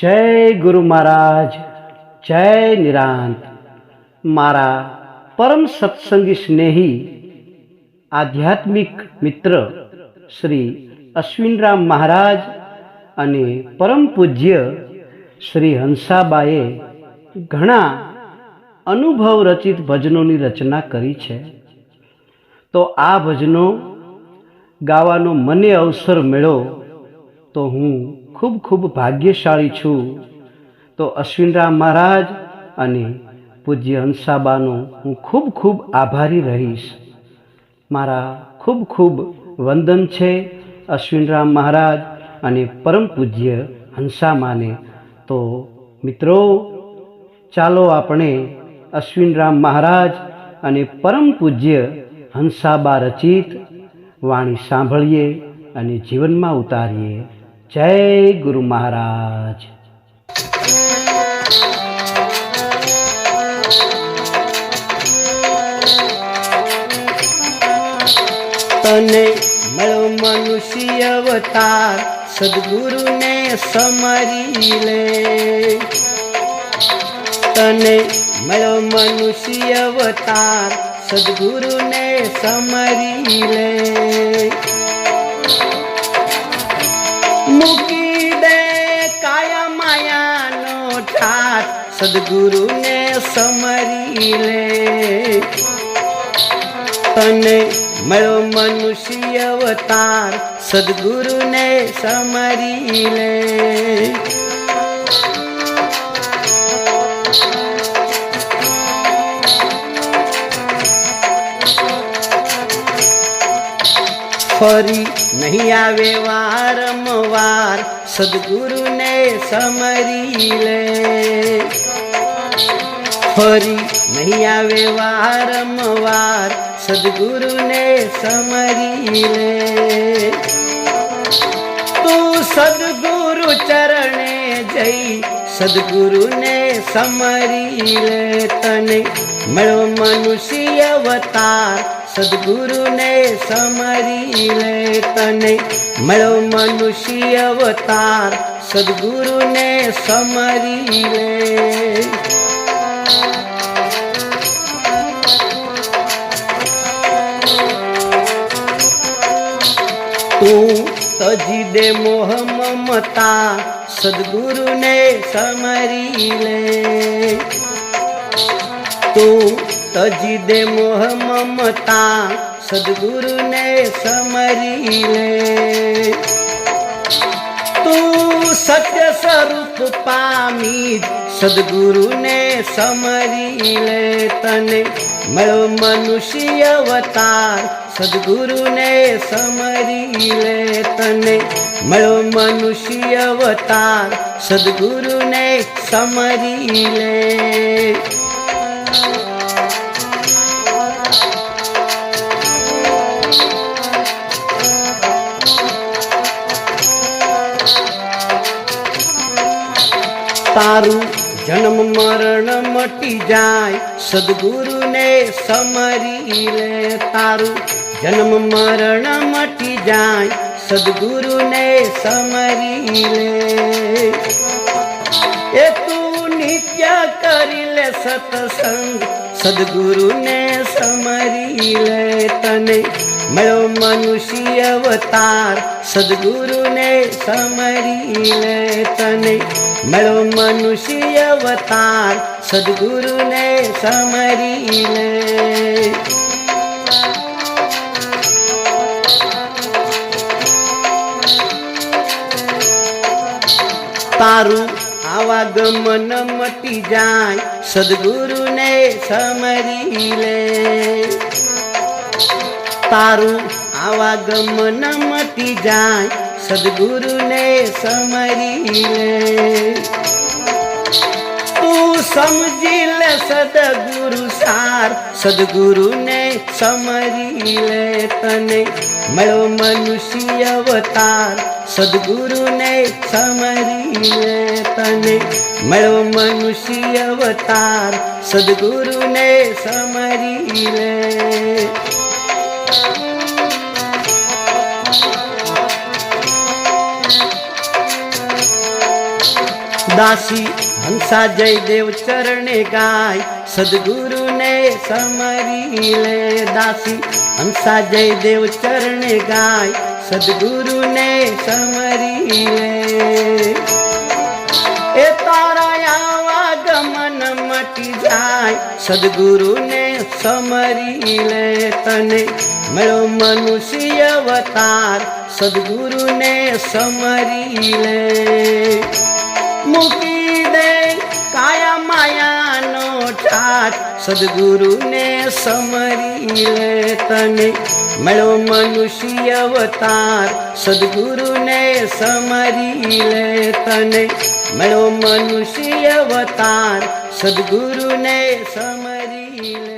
જય ગુરુ મહારાજ, જય નિરાંત. મારા પરમ સત્સંગી સ્નેહી, આધ્યાત્મિક મિત્ર શ્રી અશ્વિનરામ મહારાજ અને પરમ પૂજ્ય શ્રી હંસાબાએ ઘણા અનુભવ રચિત ભજનોની રચના કરી છે. તો આ ભજનો ગાવાનો મને અવસર મળ્યો તો હું ખૂબ ખૂબ ભાગ્યશાળી છું. તો અશ્વિનરામ મહારાજ અને પૂજ્ય હંસાબાનો હું ખૂબ ખૂબ આભારી રહીશ. મારા ખૂબ ખૂબ વંદન છે અશ્વિનરામ મહારાજ અને પરમ પૂજ્ય હંસામાને. તો મિત્રો, ચાલો આપણે અશ્વિનરામ મહારાજ અને પરમ પૂજ્ય હંસાબા રચિત વાણી સાંભળીએ અને જીવનમાં ઉતારીએ. જય ગુરુ મહારાજ. તને મળો મનુષ્ય અવતાર, સદગુરુને સમરી લે. તને મળો મનુષ્ય અવતાર, સદગુરુને સમરી લે. મૂકી દે કાયા માયાનો ઠાઠ સદગુરુને સમરી લે. તને મળ્યો મનુષ્ય અવતાર, સદગુરુને સમરી લે. ફરી નહીં આવે વારંવાર સદગુરુને સમરી લે. ફરી નહીં આવે વારંવાર સદગુરુને સમરી લે. તું સદગુરુ ચરણે જઈ સદગુરુને સમરી લે તને. મળો મનુષ્ય અવતાર, સદગુરુને સમરી લે તને. મળો મનુષ્ય અવતાર, સદગુરુને સમરી લે. તજી દે મોહ મમતા, સદગુરુને સમરી લે. તું તજી દે મોહ મમતા, સદગુરુને સમરી લે. તું સત્ય સ્વરૂપ પામી, સદગુરુને સમરી લે તને. મળો મનુષ્ય અવતાર સદગુરુને સમરી લે તને મળો મનુષ્ય અવતાર સદગુરુને સમરી લે તારું જન્મ મરણ મટી જાય, સદગુરુને સમરી લે તારું. જન્મ મરણ મટી જાય, સદગુરુને સમરી લે. એ તું નિત્ય કરી લે સતસંગ, સદગુરુને સમરી લે તને. મળો મનુષ્ય અવતાર, સદગુરુને સમરી લે તને. મળો મનુષ્ય અવતાર, સદગુરુને સમરી લે. તારું આવાગમન મટી જાય, સદગુરુને સમરી લે. તારું આવાગમન મટી જાય, સદગુરુને સમરી લે. તું સમજી લે સદગુરુ સાર, સદગુરુને સમરી લે તને. મળો મનુષ્ય અવતાર, સદગુરુને સમરી લે તને. મળો મનુષ્ય અવતાર, સદગુરુને સમરી લે. દાસી હંસા જયદેવ ચરણે ગાય, સદગુરુને સમરી લે દાસી. હંસા જયદેવ ચરણે ગાય, સદગુરુને સમરી લે. એ તારા આવા ગમન મટી જાય, સદગુરુને સમરી લે તને. મળો મનુષ્ય અવતાર, સદગુરુને સમરી લે. મૂકી દે કાયા માયાનો ઠાઠ સદગુરુને સમરી લે તને. મળો મનુષ્ય અવતાર. સદગુરુને સમરી લે તને. મળો મનુષ્ય અવતાર. સદગુરુને સમરી લે